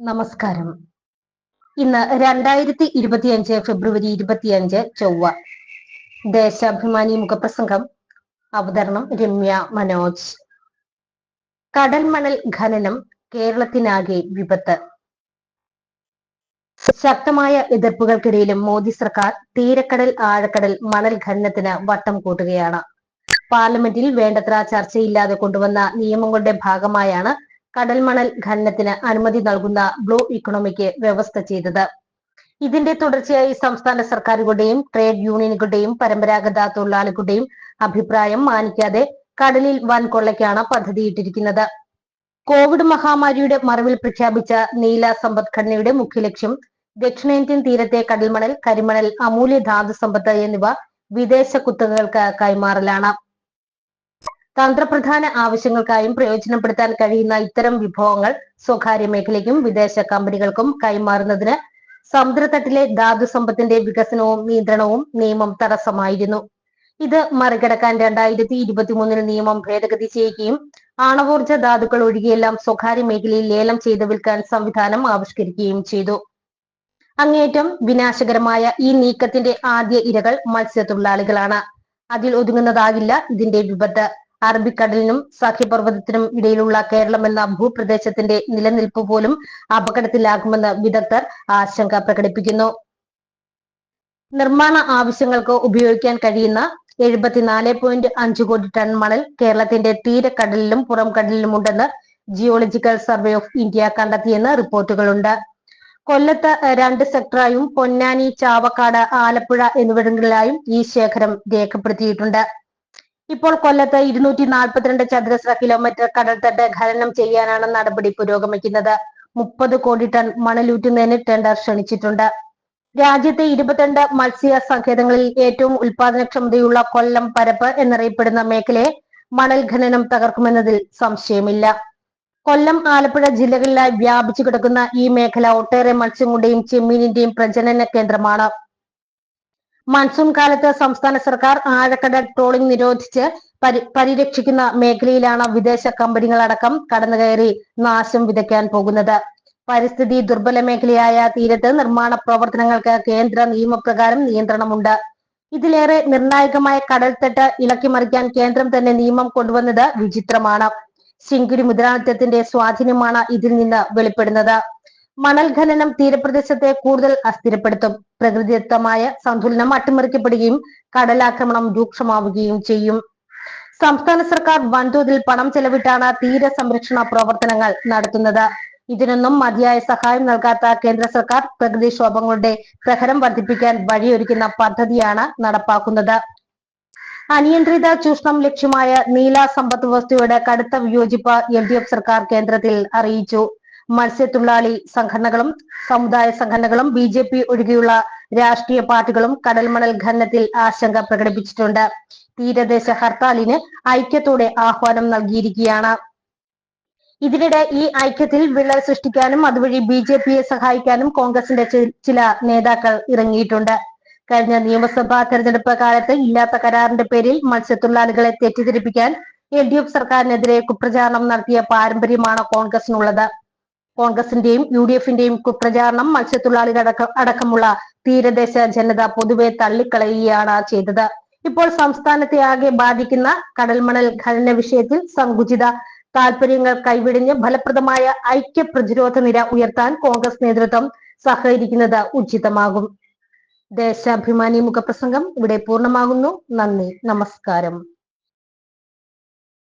നമസ്കാരം. ഇന്ന് രണ്ടായിരത്തി ഇരുപത്തിയഞ്ച് ഫെബ്രുവരി ഇരുപത്തിയഞ്ച് ചൊവ്വ. ദേശാഭിമാനി മുഖപ്രസംഗം. അവതരണം രമ്യ മനോജ്. കടൽ മണൽ ഖനനം കേരളത്തിനാകെ വിപത്ത്. ശക്തമായ എതിർപ്പുകൾക്കിടയിലും മോദി സർക്കാർ തീരക്കടൽ ആഴക്കടൽ മണൽ ഖനനത്തിന് വട്ടം കൂട്ടുകയാണ്. പാർലമെന്റിൽ വേണ്ടത്ര ചർച്ചയില്ലാതെ കൊണ്ടുവന്ന നിയമങ്ങളുടെ ഭാഗമായാണ് കടൽ മണൽ ഖനനത്തിന് അനുമതി നൽകുന്ന ബ്ലൂ ഇക്കണോമിക്ക് വ്യവസ്ഥ ചെയ്തത്. ഇതിന്റെ തുടർച്ചയായി സംസ്ഥാന സർക്കാരുകളുടെയും ട്രേഡ് യൂണിയനുകളുടെയും പരമ്പരാഗത തൊഴിലാളികളുടെയും അഭിപ്രായം മാനിക്കാതെ കടലിൽ വൻ കൊള്ളയ്ക്കാണ് പദ്ധതിയിട്ടിരിക്കുന്നത്. കോവിഡ് മഹാമാരിയുടെ മറവിൽ പ്രഖ്യാപിച്ച നീല സമ്പദ്ഘടനയുടെ മുഖ്യ ലക്ഷ്യം ദക്ഷിണേന്ത്യൻ തീരത്തെ കടൽമണൽ കരിമണൽ അമൂല്യ ധാതു സമ്പത്ത് എന്നിവ വിദേശ കുത്തകകൾക്ക് കൈമാറലാണ്. തന്ത്രപ്രധാന ആവശ്യങ്ങൾക്കായും പ്രയോജനപ്പെടുത്താൻ കഴിയുന്ന ഇത്തരം വിഭവങ്ങൾ സ്വകാര്യ മേഖലയ്ക്കും വിദേശ കമ്പനികൾക്കും കൈമാറുന്നതിന് സമുദ്രതട്ടിലെ ധാതു സമ്പത്തിന്റെ വികസനവും നിയന്ത്രണവും നിയമം തടസ്സമായിരുന്നു. ഇത് മറികടക്കാൻ രണ്ടായിരത്തി ഇരുപത്തിമൂന്നിന് നിയമം ഭേദഗതി ചെയ്യുകയും ആണവോർജ ധാതുക്കൾ ഒഴികെയെല്ലാം സ്വകാര്യ മേഖലയിൽ ലേലം ചെയ്ത് വിൽക്കാൻ സംവിധാനം ആവിഷ്കരിക്കുകയും ചെയ്തു. അങ്ങേയറ്റം വിനാശകരമായ ഈ നീക്കത്തിന്റെ ആദ്യ ഇരകൾ മത്സ്യത്തൊഴിലാളികളാണ്. അതിൽ ഒതുങ്ങുന്നതാകില്ല ഇതിന്റെ വിപത്ത്. അറബിക്കടലിനും സഖ്യപർവതത്തിനും ഇടയിലുള്ള കേരളം എന്ന ഭൂപ്രദേശത്തിന്റെ നിലനിൽപ്പ് പോലും അപകടത്തിലാകുമെന്ന് വിദഗ്ധർ ആശങ്ക പ്രകടിപ്പിക്കുന്നു. നിർമ്മാണ ആവശ്യങ്ങൾക്ക് ഉപയോഗിക്കാൻ കഴിയുന്ന എഴുപത്തിനാല് പോയിന്റ് അഞ്ച് കോടി ടൺ മണൽ കേരളത്തിന്റെ തീരക്കടലിലും പുറം കടലിലും ഉണ്ടെന്ന് ജിയോളജിക്കൽ സർവേ ഓഫ് ഇന്ത്യ കണ്ടെത്തിയെന്ന് റിപ്പോർട്ടുകളുണ്ട്. കൊല്ലത്ത് രണ്ട് സെക്ടറായും പൊന്നാനി ചാവക്കാട് ആലപ്പുഴ എന്നിവിടങ്ങളിലായും ഈ ശേഖരം രേഖപ്പെടുത്തിയിട്ടുണ്ട്. ഇപ്പോൾ കൊല്ലത്ത് ഇരുന്നൂറ്റി നാൽപ്പത്തിരണ്ട് ചതുരശ്ര കിലോമീറ്റർ കടൽത്തട്ട് ഖനനം ചെയ്യാനാണ് നടപടി പുരോഗമിക്കുന്നത്. മുപ്പത് കോടി ടൺ മണലൂറ്റുന്നതിന് ടെൻഡർ ക്ഷണിച്ചിട്ടുണ്ട്. രാജ്യത്തെ ഇരുപത്തിരണ്ട് മത്സ്യ സങ്കേതങ്ങളിൽ ഏറ്റവും ഉൽപാദനക്ഷമതയുള്ള കൊല്ലം പരപ്പ് എന്നറിയപ്പെടുന്ന മേഖലയെ മണൽ ഖനനം തകർക്കുമെന്നതിൽ സംശയമില്ല. കൊല്ലം ആലപ്പുഴ ജില്ലകളിലായി വ്യാപിച്ചു കിടക്കുന്ന ഈ മേഖല ഒട്ടേറെ മത്സ്യങ്ങളുടെയും ചെമ്മീനിന്റെയും പ്രജനന കേന്ദ്രമാണ്. മൺസൂൺ കാലത്ത് സംസ്ഥാന സർക്കാർ ആഴക്കടൽ ട്രോളിംഗ് നിരോധിച്ച് പരി പരിരക്ഷിക്കുന്ന മേഖലയിലാണ് വിദേശ കമ്പനികളടക്കം കടന്നുകയറി നാശം വിതയ്ക്കാൻ പോകുന്നത്. പരിസ്ഥിതി ദുർബല മേഖലയായ തീരത്ത് നിർമ്മാണ പ്രവർത്തനങ്ങൾക്ക് കേന്ദ്ര നിയമപ്രകാരം നിയന്ത്രണമുണ്ട്. ഇതിലേറെ നിർണായകമായ കടൽത്തട്ട് ഇളക്കിമറിക്കാൻ കേന്ദ്രം തന്നെ നിയമം കൊണ്ടുവന്നത് വിചിത്രമാണ്. ശിങ്കിടി മുദ്രാണിത്വത്തിന്റെ സ്വാധീനമാണ് ഇതിൽ നിന്ന് വെളിപ്പെടുന്നത്. മണൽ ഖനനം തീരപ്രദേശത്തെ കൂടുതൽ അസ്ഥിരപ്പെടുത്തും. പ്രകൃതിദത്തമായ സന്തുലനം അട്ടിമറിക്കപ്പെടുകയും കടലാക്രമണം രൂക്ഷമാവുകയും ചെയ്യും. സംസ്ഥാന സർക്കാർ വൻതോതിൽ പണം ചെലവിട്ടാണ് തീര സംരക്ഷണ പ്രവർത്തനങ്ങൾ നടത്തുന്നത്. ഇതിനൊന്നും മതിയായ സഹായം നൽകാത്ത കേന്ദ്ര സർക്കാർ പ്രകൃതിക്ഷോഭങ്ങളുടെ പ്രഹരം വർദ്ധിപ്പിക്കാൻ വഴിയൊരുക്കുന്ന പദ്ധതിയാണ് നടപ്പാക്കുന്നത്. അനിയന്ത്രിത ചൂഷണം ലക്ഷ്യമായ നീല സമ്പദ് വ്യവസ്ഥയുടെ കടുത്ത വിയോജിപ്പ് എൽ ഡി എഫ് സർക്കാർ കേന്ദ്രത്തിൽ അറിയിച്ചു. മത്സ്യത്തൊഴിലാളി സംഘടനകളും സമുദായ സംഘടനകളും ബി ജെ പി ഒഴികെയുള്ള രാഷ്ട്രീയ പാർട്ടികളും കടൽമണൽ ഖനനത്തിൽ ആശങ്ക പ്രകടിപ്പിച്ചിട്ടുണ്ട്. തീരദേശ ഹർത്താലിന് ഐക്യത്തോടെ ആഹ്വാനം നൽകിയിരിക്കുകയാണ്. ഇതിനിടെ ഈ ഐക്യത്തിൽ വിള്ളൽ സൃഷ്ടിക്കാനും അതുവഴി ബി ജെ പിയെ സഹായിക്കാനും കോൺഗ്രസിന്റെ ചില നേതാക്കൾ ഇറങ്ങിയിട്ടുണ്ട്. കഴിഞ്ഞ നിയമസഭാ തെരഞ്ഞെടുപ്പ് കാലത്ത് ഇല്ലാത്ത കരാറിന്റെ പേരിൽ മത്സ്യത്തൊഴിലാളികളെ തെറ്റിദ്ധരിപ്പിക്കാൻ എൽ ഡി എഫ് സർക്കാരിനെതിരെ കുപ്രചാരണം നടത്തിയ പാരമ്പര്യമാണ് കോൺഗ്രസിനുള്ളത്. കോൺഗ്രസിന്റെയും യു ഡി എഫിന്റെയും കുപ്രചാരണം മത്സ്യത്തൊഴിലാളികൾ അടക്കമുള്ള തീരദേശ ജനത പൊതുവെ തള്ളിക്കളയുകയാണ് ചെയ്തത്. ഇപ്പോൾ സംസ്ഥാനത്തെ ആകെ ബാധിക്കുന്ന കടൽമണൽ ഖനന വിഷയത്തിൽ സങ്കുചിത താൽപര്യങ്ങൾ കൈവിടിഞ്ഞ് ഫലപ്രദമായ ഐക്യ പ്രതിരോധ നിര ഉയർത്താൻ കോൺഗ്രസ് നേതൃത്വം സഹകരിക്കുന്നത് ഉചിതമാകും. ദേശാഭിമാനി മുഖപ്രസംഗം ഇവിടെ പൂർണമാകുന്നു. നന്ദി. നമസ്കാരം.